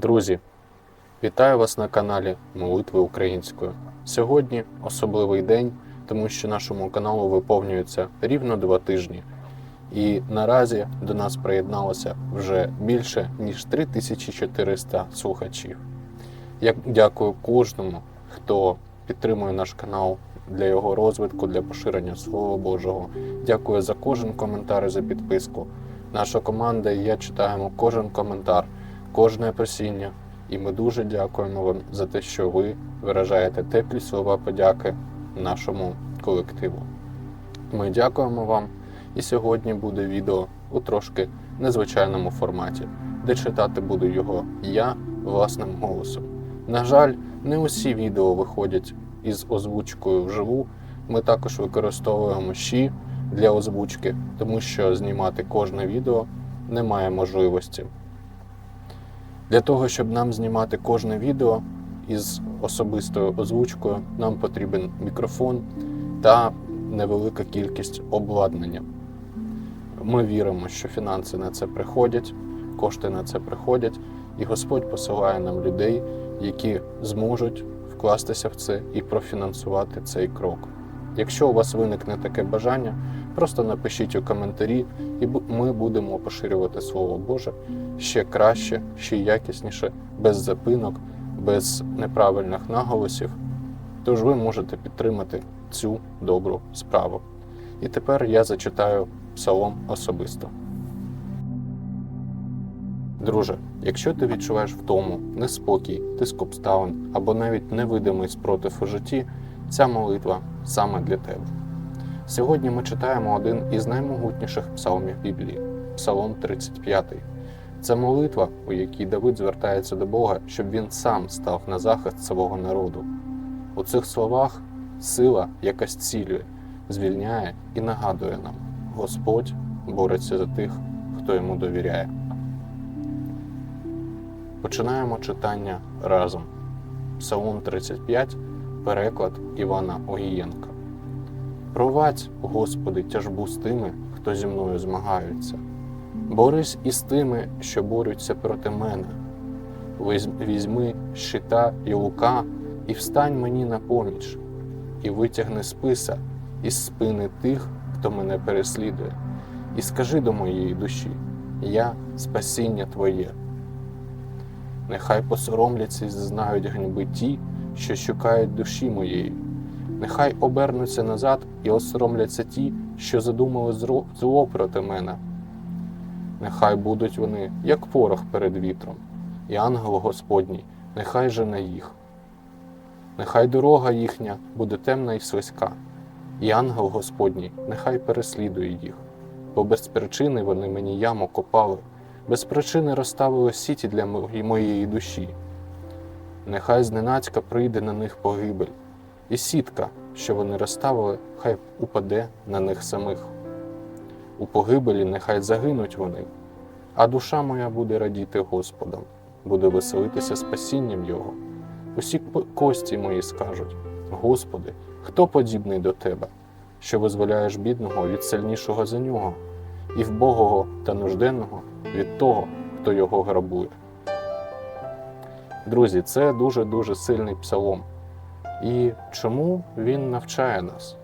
Друзі, вітаю вас на каналі Молитви Українською. Сьогодні особливий день, тому що нашому каналу виповнюється рівно два тижні. І наразі до нас приєдналося вже більше ніж 3400 слухачів. Я дякую кожному, хто підтримує наш канал для його розвитку, для поширення Слова Божого. Дякую за кожен коментар і за підписку. Наша команда і я читаємо кожен коментар, кожне просіння, і ми дуже дякуємо вам за те, що ви виражаєте теплі слова подяки нашому колективу. Ми дякуємо вам, і сьогодні буде відео у трошки незвичайному форматі, де читати буду його я власним голосом. На жаль, не усі відео виходять із озвучкою вживу. Ми також використовуємо щі для озвучки, тому що знімати кожне відео немає можливості. Для того, щоб нам знімати кожне відео із особистою озвучкою, нам потрібен мікрофон та невелика кількість обладнання. Ми віримо, що фінанси на це приходять, кошти на це приходять, і Господь посилає нам людей, які зможуть вкластися в це і профінансувати цей крок. Якщо у вас виникне таке бажання, просто напишіть у коментарі, і ми будемо поширювати Слово Боже ще краще, ще якісніше, без запинок, без неправильних наголосів. Тож ви можете підтримати цю добру справу. І тепер я зачитаю псалом особисто. Друже, якщо ти відчуваєш втому, неспокій, тиск обставин або навіть невидимий спротив у житті, ця молитва саме для тебе. Сьогодні ми читаємо один із наймогутніших псалмів Біблії Псалом 35. Це молитва, у якій Давид звертається до Бога, щоб він сам став на захист свого народу. У цих словах сила, яка зцілює, звільняє і нагадує нам: Господь бореться за тих, хто йому довіряє. Починаємо читання разом. Псалом 35, переклад Івана Огієнка. Провадь, Господи, тяжбу з тими, хто зі мною змагаються. Борись із тими, що борються проти мене. Візьми щита і лука, і встань мені на поміч, і витягни списа із спини тих, хто мене переслідує, і скажи до моєї душі: Я спасіння Твоє. Нехай посоромляться і зазнають ганьби ті, що шукають душі моєї. Нехай обернуться назад і осоромляться ті, що задумали зло проти мене. Нехай будуть вони, як порох перед вітром, і ангел Господній, нехай жене їх. Нехай дорога їхня буде темна і слизька, і ангел Господній нехай переслідує їх, бо без причини вони мені яму копали, без причини розставили сіті для моєї душі. Нехай зненацька прийде на них погибель, і сітка, що вони розставили, хай упаде на них самих. У погибелі нехай загинуть вони, а душа моя буде радіти Господом, буде веселитися спасінням Його. Усі кості мої скажуть: Господи, хто подібний до Тебе, що визволяєш бідного від сильнішого за нього, і вбогого та нужденного від того, хто його грабує. Друзі, це дуже-дуже сильний псалом. І чому він навчає нас?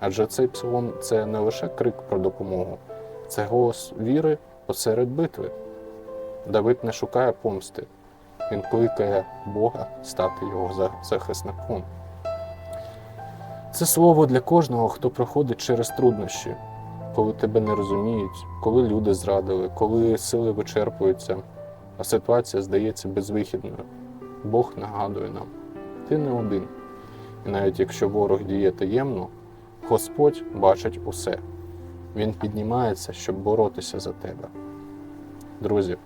Адже цей псалом це не лише крик про допомогу, це голос віри посеред битви. Давид не шукає помсти, він кликає Бога стати його захисником. Це слово для кожного, хто проходить через труднощі, коли тебе не розуміють, коли люди зрадили, коли сили вичерпуються, а ситуація здається безвихідною. Бог нагадує нам: ти не один. І навіть якщо ворог діє таємно, Господь бачить усе. Він піднімається, щоб боротися за тебе. Друзі,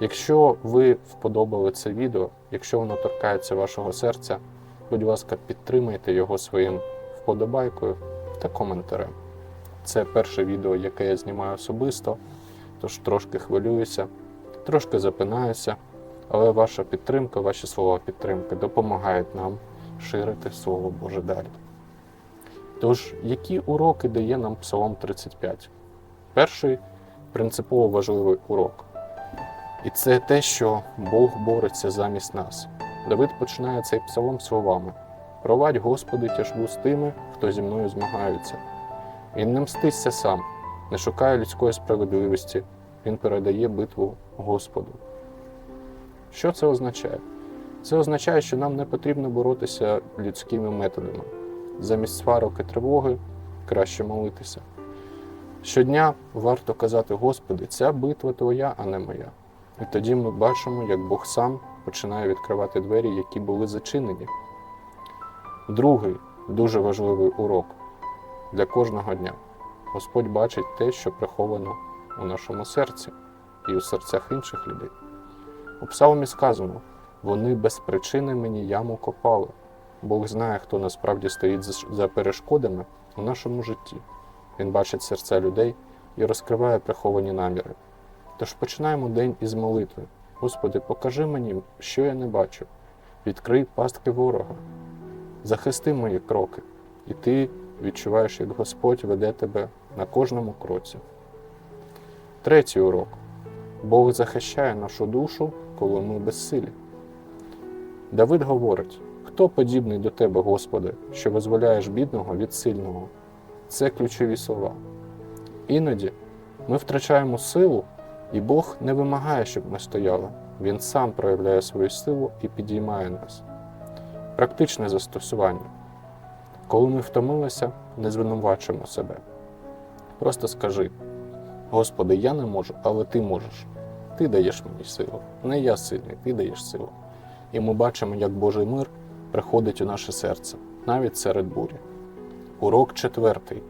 якщо ви вподобали це відео, якщо воно торкається вашого серця, будь ласка, підтримайте його своїм вподобайкою та коментарем. Це перше відео, яке я знімаю особисто, тож трошки хвилююся, трошки запинаюся, але ваша підтримка, ваші слова підтримки допомагають нам ширити Слово Боже далі. Тож, які уроки дає нам Псалом 35? Перший принципово важливий урок. І це те, що Бог бореться замість нас. Давид починає цей псалом словами: Провадь, Господи, тяжбу з тими, хто зі мною змагаються. Він не мститься сам, не шукає людської справедливості, він передає битву Господу. Що це означає? Це означає, що нам не потрібно боротися людськими методами. Замість сварок і тривоги краще молитися. Щодня варто казати, Господи, ця битва твоя, а не моя. І тоді ми бачимо, як Бог сам починає відкривати двері, які були зачинені. Другий дуже важливий урок для кожного дня. Господь бачить те, що приховано у нашому серці і у серцях інших людей. У псалмі сказано: вони без причини мені яму копали. Бог знає, хто насправді стоїть за- перешкодами у нашому житті. Він бачить серця людей і розкриває приховані наміри. Тож починаємо день із молитви. Господи, покажи мені, що я не бачу. Відкрий пастки ворога, захисти мої кроки, і ти відчуваєш, як Господь веде тебе на кожному кроці. Третій урок. Бог захищає нашу душу, коли ми безсилі. Давид говорить: хто подібний до тебе, Господи, що визволяєш бідного від сильного? Це ключові слова. Іноді ми втрачаємо силу, і Бог не вимагає, щоб ми стояли. Він сам проявляє свою силу і підіймає нас. Практичне застосування. Коли ми втомилися, не звинувачуємо себе. Просто скажи: Господи, я не можу, але Ти можеш. Ти даєш мені силу. Не я сильний, ти даєш силу. І ми бачимо, як Божий мир приходить у наше серце, навіть серед бурі. Урок четвертий.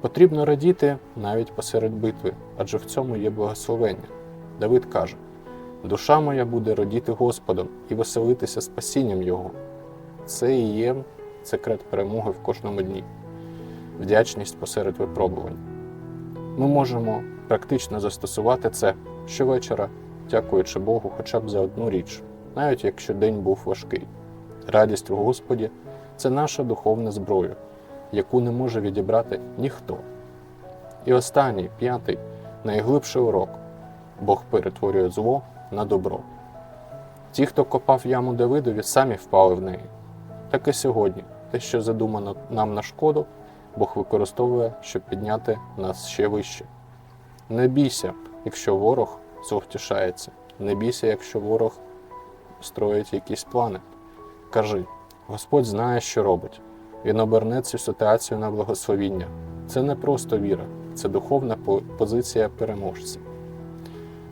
Потрібно радіти навіть посеред битви, адже в цьому є благословення. Давид каже: Душа моя буде радіти Господом і веселитися спасінням Його. Це і є секрет перемоги в кожному дні, вдячність посеред випробувань. Ми можемо практично застосувати це щовечора, дякуючи Богу хоча б за одну річ, навіть якщо день був важкий. Радість у Господі це наша духовна зброя, яку не може відібрати ніхто. І останній, п'ятий, найглибший урок Бог перетворює зло на добро. Ті, хто копав яму Давидові, самі впали в неї. Так і сьогодні, те, що задумано нам на шкоду, Бог використовує, щоб підняти нас ще вище. Не бійся, якщо ворог совтішається, не бійся, якщо ворог строїть якісь плани. Кажи, Господь знає, що робить. Він оберне цю ситуацію на благословіння. Це не просто віра, це духовна позиція переможця.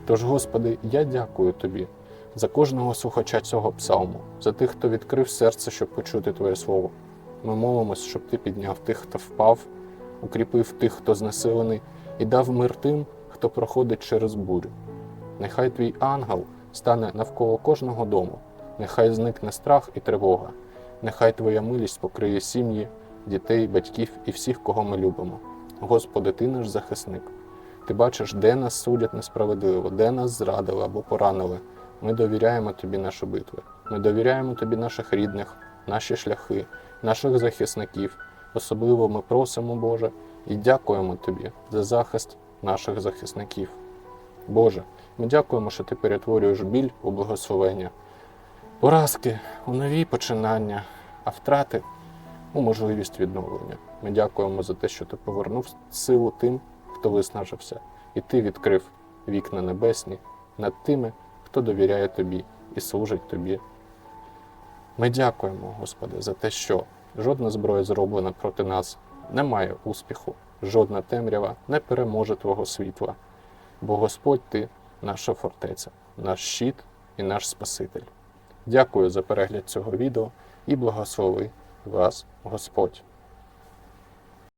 Тож, Господи, я дякую Тобі за кожного слухача цього псалму, за тих, хто відкрив серце, щоб почути Твоє Слово. Ми молимось, щоб Ти підняв тих, хто впав, укріпив тих, хто знесилений, і дав мир тим, хто проходить через бурю. Нехай твій ангел стане навколо кожного дому, нехай зникне страх і тривога, нехай Твоя милість покриє сім'ї, дітей, батьків і всіх, кого ми любимо. Господи, Ти наш захисник. Ти бачиш, де нас судять несправедливо, де нас зрадили або поранили. Ми довіряємо Тобі наші битви. Ми довіряємо Тобі наших рідних, наші шляхи, наших захисників. Особливо ми просимо, Боже, і дякуємо Тобі за захист наших захисників. Боже, ми дякуємо, що Ти перетворюєш біль у благословення, поразки у нові починання, а втрати у можливість відновлення. Ми дякуємо за те, що ти повернув силу тим, хто виснажився, і ти відкрив вікна небесні над тими, хто довіряє тобі і служить тобі. Ми дякуємо, Господи, за те, що жодна зброя зроблена проти нас не має успіху, жодна темрява не переможе Твого світла, бо Господь Ти наша фортеця, наш щит і наш Спаситель. Дякую за перегляд цього відео і благослови вас, Господь.